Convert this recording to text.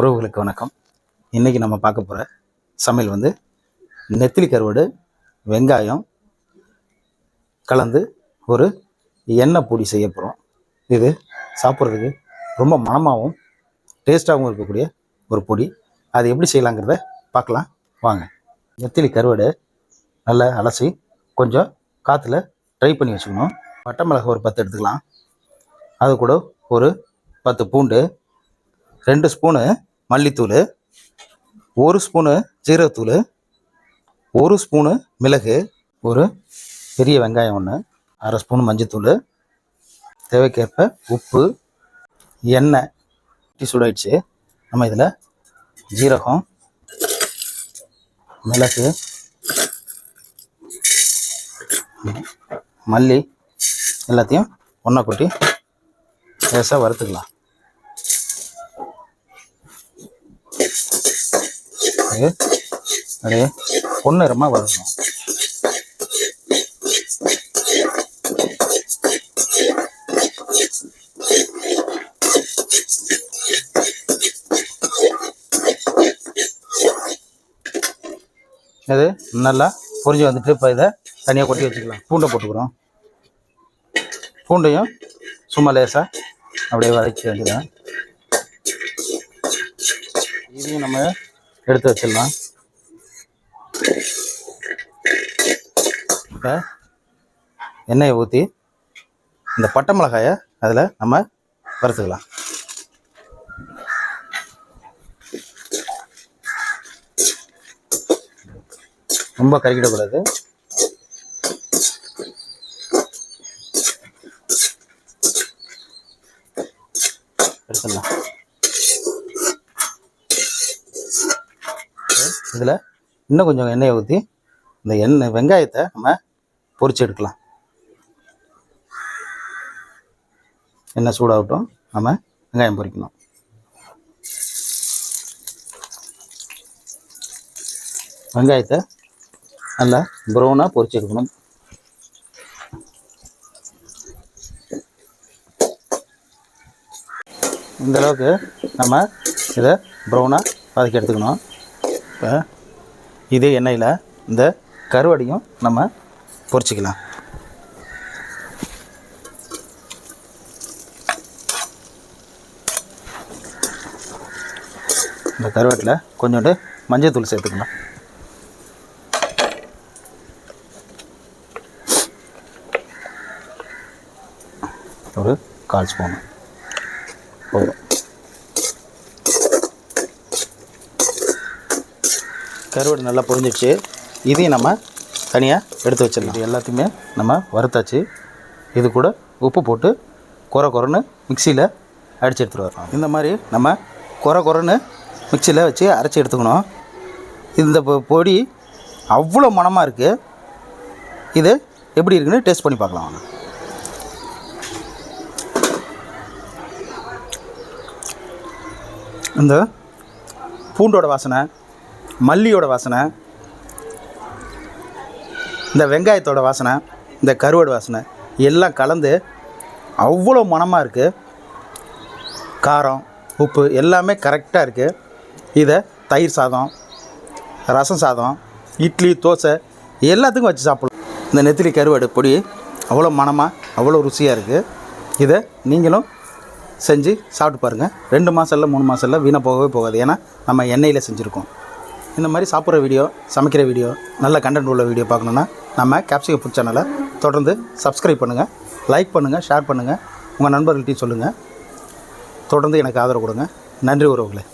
உறவுகளுக்கு வணக்கம். இன்றைக்கி நம்ம பார்க்க போகிற சமையல் வந்து நெத்திலி கருவாடு வெங்காயம் கலந்து ஒரு எண்ணெய் பொடி செய்ய போகிறோம் இது சாப்பிட்றதுக்கு ரொம்ப மனமாகவும் டேஸ்ட்டாகவும் இருக்கக்கூடிய ஒரு பொடி. அது எப்படி செய்யலாங்கிறத பார்க்கலாம். வாங்க. நெத்திலி கருவாடு நல்லா அலசி கொஞ்சம் காற்றுல ட்ரை பண்ணி வச்சுக்கணும். பட்டை மிளகாய் ஒரு பத்து எடுத்துக்கலாம். அது கூட ஒரு பத்து பூண்டு ரெண்டு ஸ்பூனு மல்லித்தூள் ஒரு ஸ்பூனு ஜீரகத்தூள் ஒரு ஸ்பூனு மிளகு ஒரு பெரிய வெங்காயம் ஒன்று அரை ஸ்பூன் மஞ்சத்தூள் தேவைக்கேற்ப உப்பு எண்ணெய் டீ சூடாயிடுச்சு. நம்ம இதில் ஜீரகம் மிளகு மல்லி எல்லாத்தையும் ஒன்றா கொட்டி லேசாக வறுத்துக்கலாம். அது அப்படியே பொன்னிறமாக வதக்கணும். இது நல்லா பொரிஞ்சு வந்துட்டு இப்போ இதை தனியாக கொட்டி வச்சுக்கலாம். பூண்டை போட்டுக்கிறோம். பூண்டையும் சும்மா லேசாக அப்படியே வதக்கி வேண்டியதான் இதையும் நம்ம எடுத்து வச்சிடலாம். இப்போ எண்ணெயை ஊற்றி இந்த பட்டை மிளகாயை அதில் நம்ம வறுத்துக்கலாம். ரொம்ப கருகிடக்கூடாது. எடுத்துடலாம். இதில் இன்னும் கொஞ்சம் எண்ணெயை ஊற்றி இந்த எண்ணெய் வெங்காயத்தை நம்ம பொறிச்சு எடுக்கலாம். எண்ணெய் சூடாகட்டும் நம்ம வெங்காயம் பொரிக்கணும். வெங்காயத்தை நல்லா ப்ரௌனாக பொறிச்சு எடுக்கணும். இந்தளவுக்கு நம்ம இதை ப்ரௌனாக வதக்கி எடுத்துக்கணும். இப்போ இதே எண்ணெயில் இந்த கருவடியும் நம்ம பொரிச்சிக்கலாம் இந்த கருவாட்டில் கொஞ்சோண்டு மஞ்சள் தூள் சேர்த்துக்கலாம். ஒரு கால் ஸ்பூன். போதும். கருவாடு நல்லா பொரிஞ்சிடுச்சு. இதையும் நம்ம தனியாக எடுத்து வச்சிடலாம். இது எல்லாத்தையுமே நம்ம வறுத்தாச்சு. இது கூட உப்பு போட்டு குறை குறைன்னு மிக்சியில் அடித்து எடுத்துகிட்டு வரணும். இந்த மாதிரி நம்ம குறை குறைன்னு மிக்சியில் வச்சு அரைச்சி எடுத்துக்கணும். இந்த பொடி அவ்வளோ மணமாக இருக்குது இது எப்படி இருக்குன்னு டேஸ்ட் பண்ணி பார்க்கலாம் வாங்க. இந்த பூண்டோட வாசனை மல்லியோட வாசனை இந்த வெங்காயத்தோட வாசனை இந்த கருவாடு வாசனை எல்லாம் கலந்து அவ்வளோ மணமாக இருக்குது காரம் உப்பு எல்லாமே கரெக்டாக இருக்குது இதை தயிர் சாதம் ரசம் சாதம் இட்லி தோசை எல்லாத்துக்கும் வச்சு சாப்பிடலாம். இந்த நெத்திலி கருவாடு பொடி அவ்வளோ மணமாக அவ்வளோ ருசியாக இருக்குது இதை நீங்களும் செஞ்சு சாப்பிட்டு பாருங்கள் ரெண்டு மாதம் இல்லை மூணு மாதம் இல்லை வீணாக போகவே போகாது. ஏன்னா நம்ம எண்ணெயில் செஞ்சுருக்கோம். இந்த மாதிரி சாப்பிட்ற வீடியோ சமைக்கிற வீடியோ நல்ல கண்டென்ட் உள்ள வீடியோ பார்க்கணுன்னா நம்ம கேப்சிக ஃபுட் சேனலை தொடர்ந்து சப்ஸ்கிரைப் பண்ணுங்கள் லைக் பண்ணுங்கள் ஷேர் பண்ணுங்கள் உங்கள் நண்பர்கள்ட்டையும் சொல்லுங்கள் தொடர்ந்து எனக்கு ஆதரவு கொடுங்க. நன்றி உறவுகளே.